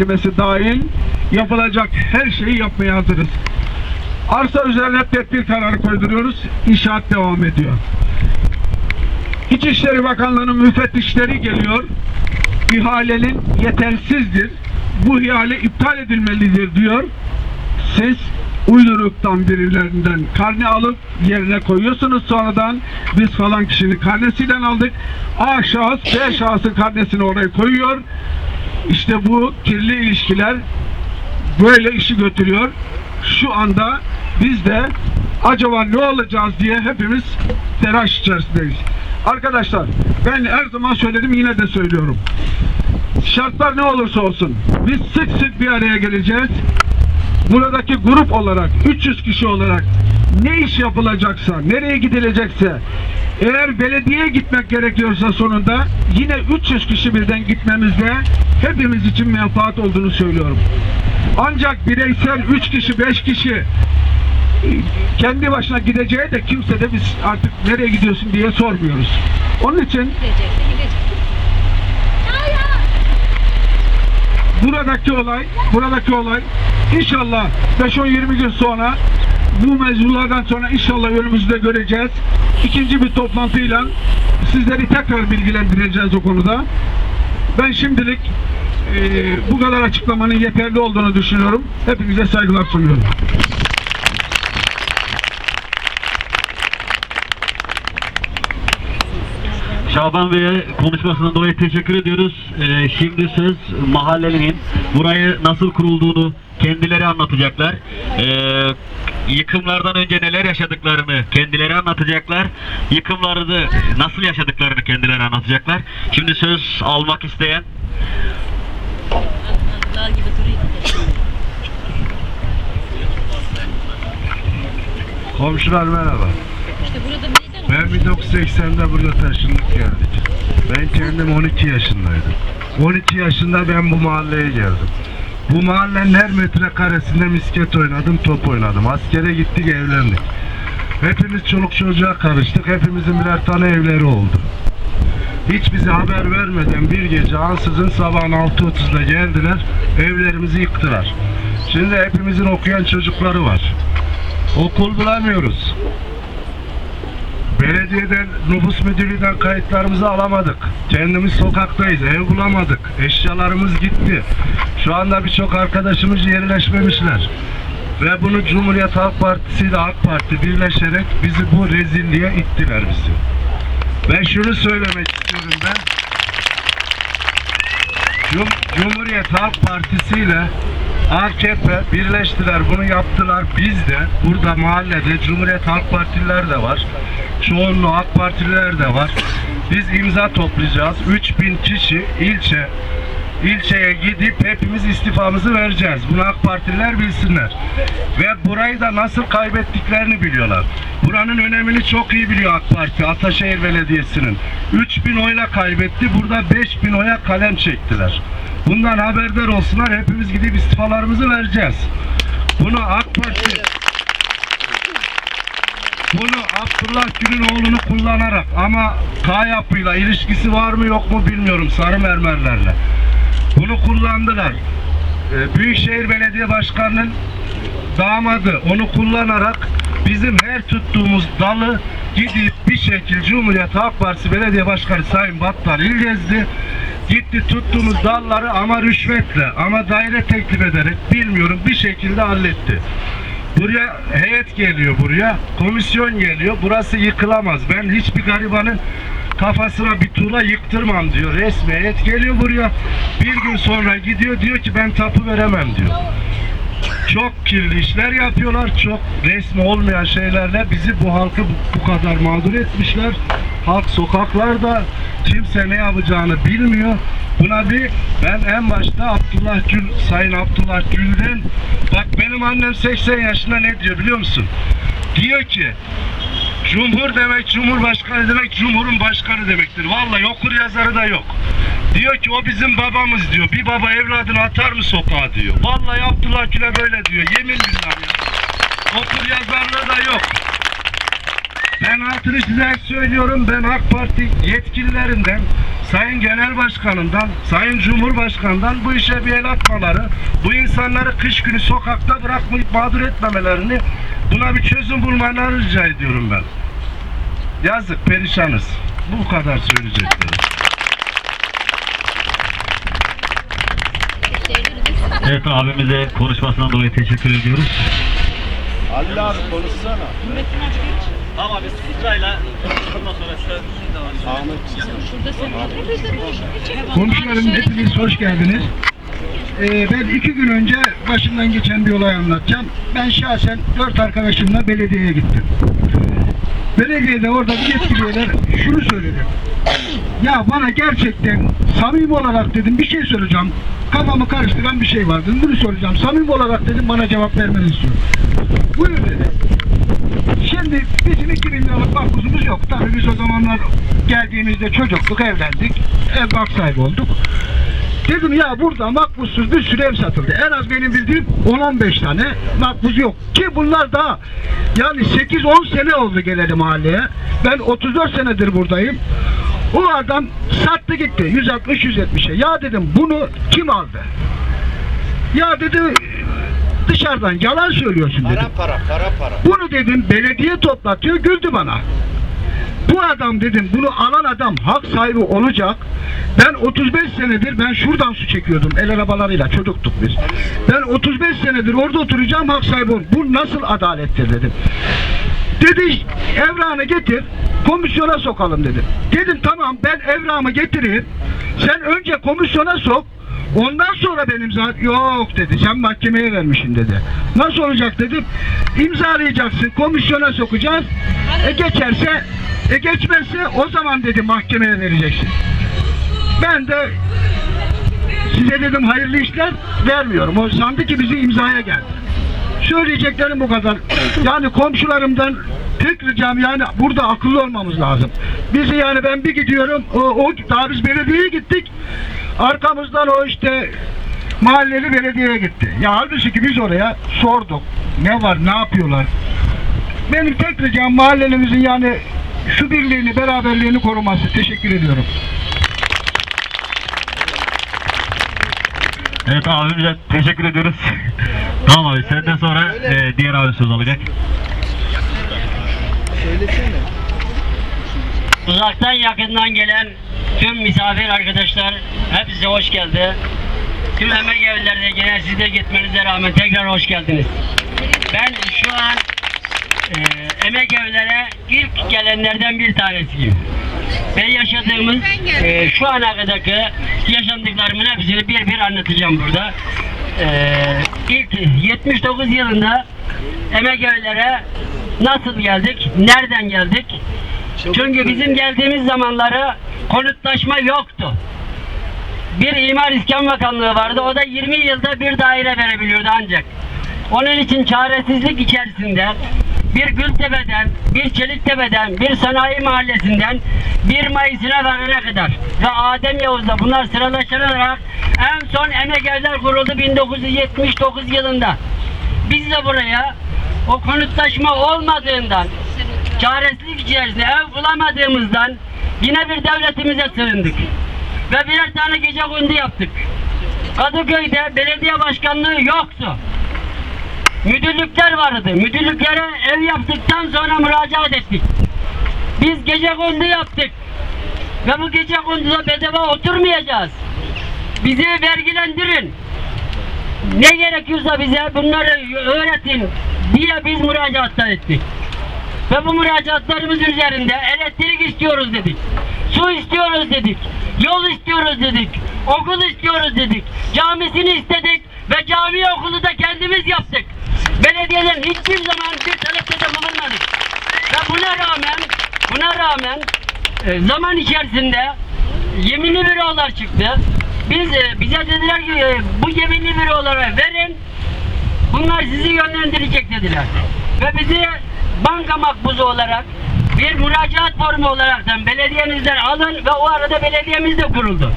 Mahkemesi dahil yapılacak her şeyi yapmaya hazırız. Arsa üzerine tedbir kararı koyduruyoruz. İnşaat devam ediyor. İçişleri Bakanlığı'nın müfettişleri geliyor. İhalenin yetersizdir. Bu ihale iptal edilmelidir diyor. Siz uyduruktan birilerinden karne alıp yerine koyuyorsunuz sonradan biz falan kişinin karnesiyle aldık. A şahıs B şahsın karnesini oraya koyuyor. İşte bu kirli ilişkiler böyle işi götürüyor. Şu anda biz de acaba ne olacağız diye hepimiz telaş içerisindeyiz. Arkadaşlar ben her zaman söyledim yine de söylüyorum. Şartlar ne olursa olsun biz sık sık bir araya geleceğiz. Buradaki grup olarak 300 kişi olarak ne iş yapılacaksa, nereye gidilecekse eğer belediyeye gitmek gerekiyorsa sonunda yine 300 kişi birden gitmemizde hepimiz için menfaat olduğunu söylüyorum. Ancak bireysel 3 kişi 5 kişi kendi başına gideceği de kimse de biz artık nereye gidiyorsun diye sormuyoruz. Onun için buradaki olay, buradaki olay inşallah 5-10-20 gün sonra bu mevzulardan sonra inşallah önümüzde göreceğiz. İkinci bir toplantıyla sizleri tekrar bilgilendireceğiz o konuda. Ben şimdilik eee, bu kadar açıklamanın yeterli olduğunu düşünüyorum. Hepinize saygılar sunuyorum. Şaban Bey'e konuşmasından dolayı teşekkür ediyoruz. Ee, şimdi söz mahallelinin burayı nasıl kurulduğunu kendileri anlatacaklar. Ee, yıkımlardan önce neler yaşadıklarını kendileri anlatacaklar. Yıkımları nasıl yaşadıklarını kendileri anlatacaklar. Şimdi söz almak isteyen Dağ gibi duruyor. Komşular merhaba. İşte burada Ben 1980'de burada taşındık geldik. Ben kendim 12 yaşındaydım. 12 yaşında ben bu mahalleye geldim. Bu mahallenin her metrekaresinde misket oynadım, top oynadım. Askere gittik, evlendik. Hepimiz çoluk çocuğa karıştık. Hepimizin birer tane evleri oldu. Hiç bize haber vermeden bir gece ansızın sabahın 6.30'da geldiler. Evlerimizi yıktılar. Şimdi hepimizin okuyan çocukları var. Okul bulamıyoruz. Belediyeden, nüfus müdürlüğünden kayıtlarımızı alamadık. Kendimiz sokaktayız, ev bulamadık. Eşyalarımız gitti. Şu anda birçok arkadaşımız yerleşmemişler. Ve bunu Cumhuriyet Halk Partisi ile AK Parti birleşerek bizi bu rezilliğe ittiler bizi. Ben şunu söylemek istiyorum ben. Cum- Cumhuriyet Halk Partisi ile AKP birleştiler, bunu yaptılar. Biz de burada mahallede Cumhuriyet Halk Partililer de var. Çoğunluğu AK Partililer de var. Biz imza toplayacağız. 3000 kişi ilçe ilçeye gidip hepimiz istifamızı vereceğiz. Bunu AK Partililer bilsinler. Ve burayı da nasıl kaybettiklerini biliyorlar. Buranın önemini çok iyi biliyor AK Parti, Ataşehir Belediyesi'nin. 3000 oyla kaybetti, burada 5000 oya kalem çektiler. Bundan haberdar olsunlar, hepimiz gidip istifalarımızı vereceğiz. Bunu AK Parti bunu Abdullah Gül'ün oğlunu kullanarak ama K yapıyla ilişkisi var mı yok mu bilmiyorum sarı mermerlerle. Bunu kullandılar. Ee, Büyükşehir Belediye Başkanı'nın damadı onu kullanarak bizim her tuttuğumuz dalı gidip bir şekil Cumhuriyet Halk Partisi Belediye Başkanı Sayın Battal İlgezdi gitti tuttuğumuz dalları ama rüşvetle ama daire teklif ederek bilmiyorum bir şekilde halletti. Buraya heyet geliyor buraya, komisyon geliyor. Burası yıkılamaz. Ben hiçbir garibanın kafasına bir tuğla yıktırmam diyor. Resmi heyet geliyor buraya. Bir gün sonra gidiyor diyor ki ben tapu veremem diyor. Çok kirli işler yapıyorlar. Çok resmi olmayan şeylerle bizi bu halkı bu, kadar mağdur etmişler. Halk sokaklarda kimse ne yapacağını bilmiyor. Buna bir ben en başta Abdullah Gül, Sayın Abdullah Gül'den bak benim annem 80 yaşında ne diyor biliyor musun? Diyor ki Cumhur demek Cumhurbaşkanı demek Cumhurun başkanı demektir. Vallahi okur yazarı da yok. Diyor ki o bizim babamız diyor. Bir baba evladını atar mı sokağa diyor. Vallahi Abdullah Gül'e böyle diyor. Yemin billah ya. Okur yazarlığı da yok. Ben altını çizerek söylüyorum. Ben AK Parti yetkililerinden Sayın Genel Başkanımdan, Sayın Cumhurbaşkanından bu işe bir el atmaları, bu insanları kış günü sokakta bırakmayıp mağdur etmemelerini, buna bir çözüm bulmalarını rica ediyorum ben. Yazık, perişanız. Bu kadar söyleyeceklerim. Evet abimize konuşmasından dolayı teşekkür ediyoruz. Ali abi konuşsana. Tamam abi sırayla ondan sonra konuşalım. Komşularım hepiniz hoş geldiniz. Ee, ben iki gün önce başımdan geçen bir olay anlatacağım. Ben şahsen dört arkadaşımla belediyeye gittim. Belediyede orada bir yetkililer şunu söyledi. Ya bana gerçekten samimi olarak dedim bir şey soracağım. Kafamı karıştıran bir şey var dedim. Bunu soracağım. Samimi olarak dedim bana cevap vermeni istiyorum. Buyur dedi. Şimdi bizim 2000 liralık makbuzumuz yok. Tabii biz o zamanlar geldiğimizde çocukluk evlendik. Ev bak sahibi olduk. Dedim ya burada makbuzsuz bir sürü ev satıldı. En az benim bildiğim 10-15 tane makbuz yok. Ki bunlar da yani 8-10 sene oldu geleli mahalleye. Ben 34 senedir buradayım. O adam sattı gitti 160-170'e. Ya dedim bunu kim aldı? Ya dedi dışarıdan yalan söylüyorsun dedim. para para para para. Bunu dedim belediye toplatıyor güldü bana. Bu adam dedim bunu alan adam hak sahibi olacak. Ben 35 senedir ben şuradan su çekiyordum el arabalarıyla çocuktuk biz. Ben 35 senedir orada oturacağım hak sahibi ol. Bu nasıl adalettir dedim. Dedi evrağını getir komisyona sokalım dedim. Dedim tamam ben evrağımı getireyim. Sen önce komisyona sok. Ondan sonra benim zaten yok dedi. Sen mahkemeye vermişsin dedi. Nasıl olacak dedim. İmzalayacaksın. Komisyona sokacağız. E geçerse e geçmezse o zaman dedi mahkemeye vereceksin. Ben de size dedim hayırlı işler vermiyorum. O sandı ki bizi imzaya geldi. Söyleyeceklerim bu kadar. Yani komşularımdan tek ricam yani burada akıllı olmamız lazım. Bizi yani ben bir gidiyorum o, o daha biz belediyeye gittik. Arkamızdan o işte mahalleli belediyeye gitti. Ya halbuki biz oraya sorduk. Ne var ne yapıyorlar? Benim tek ricam mahallemizin yani şu birliğini beraberliğini koruması. Teşekkür ediyorum. Evet abimize teşekkür ediyoruz. tamam abi senden sonra e, diğer abi söz alacak. Söylesene. Uzaktan yakından gelen tüm misafir arkadaşlar hepsi hoş geldi. Tüm emek evlerine gelen siz de gitmenize rağmen tekrar hoş geldiniz. Ben şu an e, emek evlere ilk gelenlerden bir tanesiyim. Ben yaşadığımız e, şu ana kadarki yaşandıklarımın hepsini bir bir anlatacağım burada. E, ilk 79 yılında emek evlere nasıl geldik, nereden geldik? Çünkü bizim geldiğimiz zamanları konutlaşma yoktu. Bir imar iskan bakanlığı vardı. O da 20 yılda bir daire verebiliyordu ancak. Onun için çaresizlik içerisinde bir Gültepe'den, bir Çeliktepe'den, bir sanayi mahallesinden 1 Mayıs'ına varana kadar ve Adem Yavuz'da bunlar sıralaşarak en son emek kuruldu 1979 yılında. Biz de buraya o konutlaşma olmadığından çaresizlik içerisinde ev bulamadığımızdan yine bir devletimize sığındık. Ve birer tane gece kundu yaptık. Kadıköy'de belediye başkanlığı yoktu. Müdürlükler vardı. Müdürlüklere ev yaptıktan sonra müracaat ettik. Biz gece kondu yaptık. Ve bu gece konduda bedava oturmayacağız. Bizi vergilendirin. Ne gerekiyorsa bize bunları öğretin diye biz müracaatlar ettik. Ve bu müracaatlarımız üzerinde elektrik istiyoruz dedik. Su istiyoruz dedik. Yol istiyoruz dedik. Okul istiyoruz dedik. Camisini istedik ve cami okulu da kendimiz yaptık. Belediyeden hiçbir zaman bir talepte de bulunmadık. Ve buna rağmen buna rağmen e, zaman içerisinde yeminli bürolar çıktı. Biz e, bize dediler ki e, bu yeminli bürolara verin Bunlar sizi yönlendirecek dediler. Ve bizi banka makbuzu olarak bir müracaat formu olaraktan belediyenizden alın ve o arada belediyemiz de kuruldu.